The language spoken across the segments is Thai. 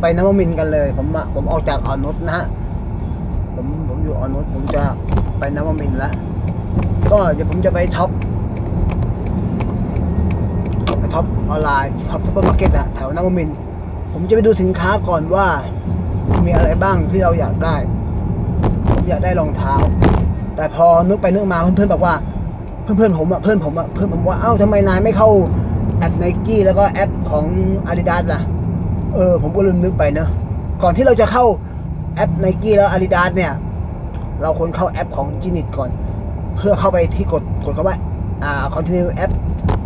ไปนวมินกันเลย ผมอะผมออกจากอ่อนนุชนะฮะผมผมอยู่อ่อนนุชผมจะไปนวมินแล้วก็เดี๋ยวผมจะไปช็อปไปช็อปออนไลน์ช็อปซูเปอร์มาร์เก็ตอะแถวนวมิน ผมจะไปดูสินค้าก่อนว่า มีอะไรบ้างที่เราอยากได้ ผมอยากได้รองเท้า แต่พอนึกไปนึกมาเพื่อนๆบอกว่า เพื่อนๆผมอะเพื่อนผมอะเพื่อนผมว่าเอ้าทำไมนายไม่เข้าแอปไนกี้แล้วก็แอปของ Adidas ล่ะ เออ ผมก็ลืมนึกไปเนอะก่อนที่เราจะเข้าแอปไนกี้แล้ว Adidas เนี่ย เราควรเข้าแอปของ g นิ t ก่อน เพื่อเข้าไปที่กดกดคำว่าอ่า continue app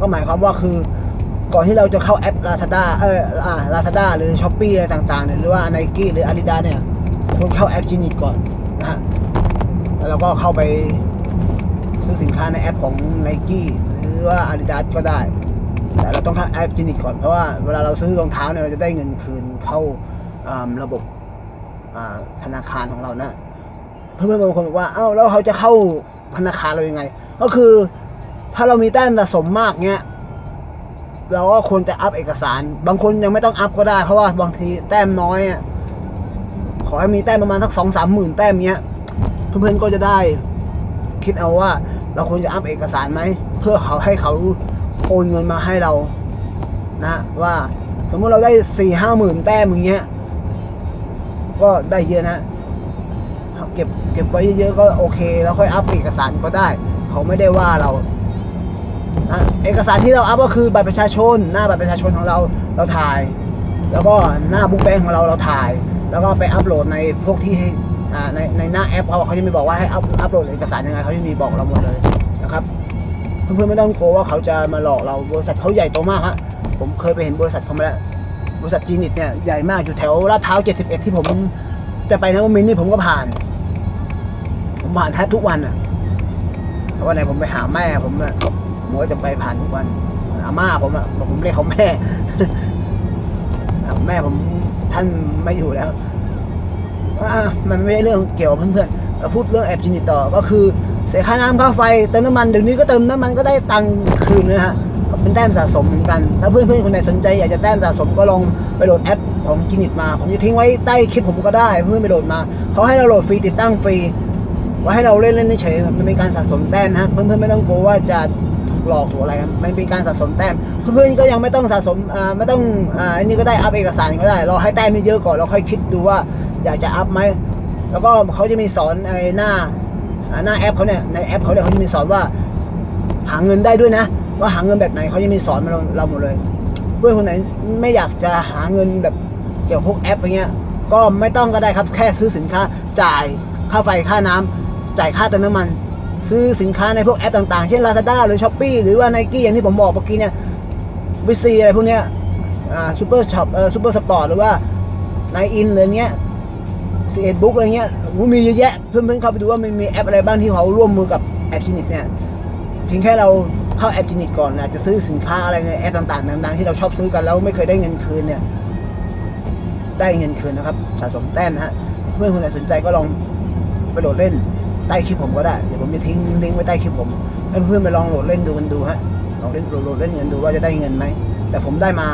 ก็หมายความว่าคือ ก่อนที่เราจะเข้าแอป Lazada เอออ่า Lazada หรือ Shopee อะไรต่างๆเนี่ยหรือว่า Nike หรือ Adidas เนี่ยควรเข้าแอป g นิ t ก่อนนะฮะแล้วเราก็เข้าไปซื้อสินค้าในแอปของ Nike หรือว่า Adidas ก็ได้ แต่เราต้องเข้าแอปจินิกก่อนเพราะว่าเวลาเราซื้อรองเท้าเนี่ยเราจะได้เงินคืนเข้าระบบธนาคารของเรานะเพื่อนๆบางคนบอกว่าเอ้าแล้วเขาจะเข้าธนาคารเรายังไง ก็คือถ้าเรามีแต้มสะสมมากเนี้ยเราก็ควรจะอัพเอกสาร บางคนยังไม่ต้องอัพก็ได้ เพราะว่าบางทีแต้มน้อยอะขอให้มีแต้มประมาณสักสองสามหมื่นแต้มเนี้ย เพื่อนๆก็จะได้ คิดเอาว่า เราควรจะอัพเอกสารไหมเพื่อเขาให้เขา โอนเงินมาให้เรานะว่าสมมติเราได้สี่ห้าหมื่นแต้มอย่างเงี้ย ก็ได้เยอะนะเก็บเก็บไว้เยอะๆก็โอเค แล้วค่อยอัพเอกสารก็ได้ เขาไม่ได้ว่าเรานะเอกสารที่เราอัพก็คือบัตรประชาชน หน้าบัตรประชาชนของเราเราถ่าย แล้วก็หน้าบุ๊กแบงของเราเราถ่าย แล้วก็ไปอัพโหลดในพวกที่ในในหน้าแอปเขาเขาจะมีบอกว่าให้อัพอัพโหลดเอกสารยังไงเขาจะมีบอกเราหมดเลยนะครับ เพื่อนๆไม่ต้องกลัวว่าเขาจะมาหลอกเราบริษัทเขาใหญ่โตมากฮะผมเคยไปเห็นบริษัทเขามาแล้วบริษัทจีนิตเนี่ยใหญ่มากอยู่แถวลาดพร้าว 71 ที่ผมจะไปนะมินนี่ผมก็ผ่าน ผมผ่านแทบทุกวันอะวันไหนผมไปหาแม่ผมอะผมก็จะไปผ่านทุกวันอาม่าผมอะผมเรียกเขาแม่ แม่ผมท่านไม่อยู่แล้วอะมันไม่ใช่เรื่องเกี่ยวกับเพื่อนๆเราพูดเรื่องแอบจินิตต่อก็คือ เสียค่าน้ำค่าไฟเติมน้ำมันเดี๋ยวนี้ก็เติมน้ำมันก็ได้ตังค์คืนนะฮะเป็นแต้มสะสมเหมือนกัน ถ้าเพื่อนๆคนไหนสนใจอยากจะแต้มสะสมก็ลองไปโหลดแอปของจินิตมา ผมจะทิ้งไว้ใต้คลิปผมก็ได้เพื่อนๆไปโหลดมาเขาให้เราโหลดฟรีติดตั้งฟรีว่าให้เราเล่นเล่นเฉยมันเป็นการสะสมแต้มนะเพื่อนๆไม่ต้องกลัวว่าจะถูกหลอกถูกอะไรกันมันเป็นการสะสมแต้มเพื่อนๆก็ยังไม่ต้องสะสมอ่าไม่ต้องอ่าอันนี้ก็ได้อัพเอกสารก็ได้รอให้แต้มมีเยอะก่อนเราค่อยคิดดูว่าอยากจะอัพไหมแล้วก็เขาจะมีสอนไอ้หน้า หน้าแอปเขาเนี่ยในแอปเขาเนี่ยเขาจะมีสอนว่า หาเงินได้ด้วยนะ ว่าหาเงินแบบไหนเขาจะมีสอนมาเราหมดเลยเพื่อนคนไหนไม่อยากจะหาเงินแบบเกี่ยวกับพวกแอปอย่างเงี้ยก็ไม่ต้องก็ได้ครับแค่ซื้อสินค้าจ่ายค่าไฟค่าน้ำจ่ายค่าเติมน้ำมัน ซื้อสินค้าในพวกแอปต่างๆ เช่น Lazada หรือ s h อ p e e หรือว่า Nike อย่างที่ผมบอกเมื่อกี้เนี่ยวิซีอะไรพวกเนี้ยอ่าซูเปอร์ช็อปเอ่อซูเปอร์สปอร์ตหรือว่าไนอินอะไรเงี้ย ซีเอ็ดบุ๊กอะไรเงี้ยโอ้โหมีเยอะแยะเพื่อนๆเข้าไปดูว่ามันมีแอปอะไรบ้างที่เขาร่วมมือกับแอปคลินิกเนี่ยเพียงแค่เราเข้าแอปจินิตก่อนนะจะซื้อสินค้าอะไรในแอปต่างๆดังๆที่เราชอบซื้อกันแล้วไม่เคยได้เงินคืนเนี่ย ได้เงินคืนนะครับ สะสมแต้มนะฮะเพื่อนคนไหนสนใจก็ลองไปโหลดเล่นใต้คลิปผมก็ได้เดี๋ยวผมจะทิ้งลิงก์ไว้ใต้คลิปผมให้เพื่อนไปลองโหลดเล่นดูกันดูฮะลองเล่นโหลดเล่นเงินดูว่าจะได้เงินไหมแต่ผมได้มา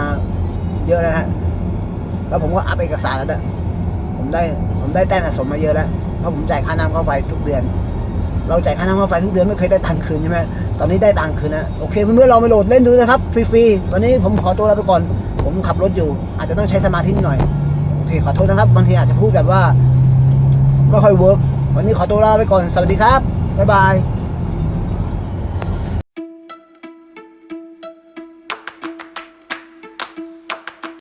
เยอะแล้วนะฮะแล้วผมก็อัพเอกสารแล้วนะผมได้ ผมได้แต้มสะสมมาเยอะแล้วเพราะผมจ่ายค่าน้ำค่าไฟทุกเดือน เราจ่ายค่าน้ำค่าไฟทุกเดือนไม่เคยได้ตังค์คืนใช่ไหมตอนนี้ได้ตังค์คืนนะโอเคเพื่อนๆลองไปโหลดเล่นดูนะครับฟรีๆวันนี้ผมขอตัวลาไปก่อน ผมขับรถอยู่ อาจจะต้องใช้สมาธิหน่อยโอเคขอโทษนะครับบางทีอาจจะพูดแบบว่าไม่ค่อยเวิร์กวันนี้ขอตัวลาไปก่อนสวัสดีครับบ๊ายบาย